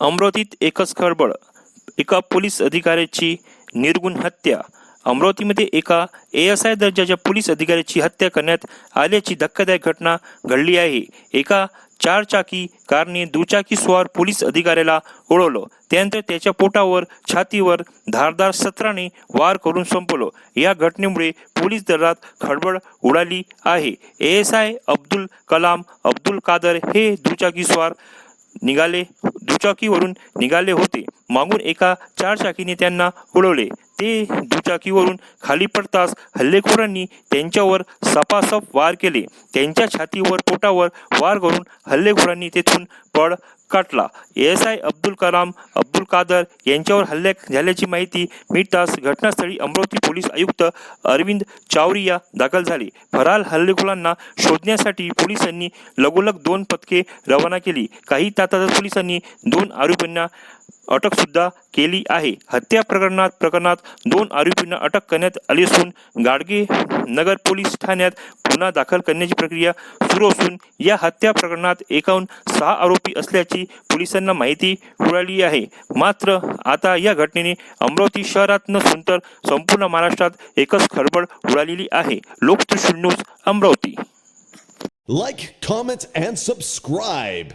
अमरावतीत एकच खळबळ. एका पोलीस अधिकाऱ्याची निर्गुण हत्या. अमरावतीमध्ये एका ए एस आय दर्जाच्या पोलीस अधिकाऱ्याची हत्या करण्यात आल्याची धक्कादायक घटना घडली आहे. एका चारचाकी कारने दुचाकी स्वार पोलीस अधिकाऱ्याला उडवलं त्यानंतर त्याच्या पोटावर छातीवर धारदार सत्राने वार करून संपवलं. या घटनेमुळे पोलीस दलात खळबळ उडाली आहे. A S I Abdul Kalam Abdul Kadar हे दुचाकी स्वार निघाले दुचाकीवरून निघाले होते. मागून एका चारचाकीने त्यांना उडवले ते दुचाकीवरून खाली पडताच हल्लेखोरांनी त्यांच्यावर सपासप वार केले. त्यांच्या छातीवर पोटावर वार करून हल्लेखोरांनी तेथून पळ काटला एस आय अब्दुल कलाम अब्दुल कादर यांच्यावर हल्ले झाल्याची माहिती मिळताच घटनास्थळी अमरावती पोलीस आयुक्त अरविंद चावरिया दाखल झाले. फराल हल्लेखोरांना शोधण्यासाठी पोलिसांनी लगोलग दोन पथके रवाना केली. काही तासातच पोलिसांनी दोन आरोपींना अटक सुद्धा केली आहे. हत्या प्रकरणात प्रकरणात दोन आरोपींना अटक करण्यात आली असून गाडगे नगर पोलीस ठाण्यात गुन्हा दाखल करण्याची प्रक्रिया सुरू असून या हत्या प्रकरणात एकाहून सहा आरोपी असल्याची पोलिसांना माहिती मिळाली आहे. मात्र आता या घटनेने अमरावती शहरात नसून तर संपूर्ण महाराष्ट्रात एकच खळबळ उडालेली आहे. लोकतृष्ण news Amravati. Like comment and subscribe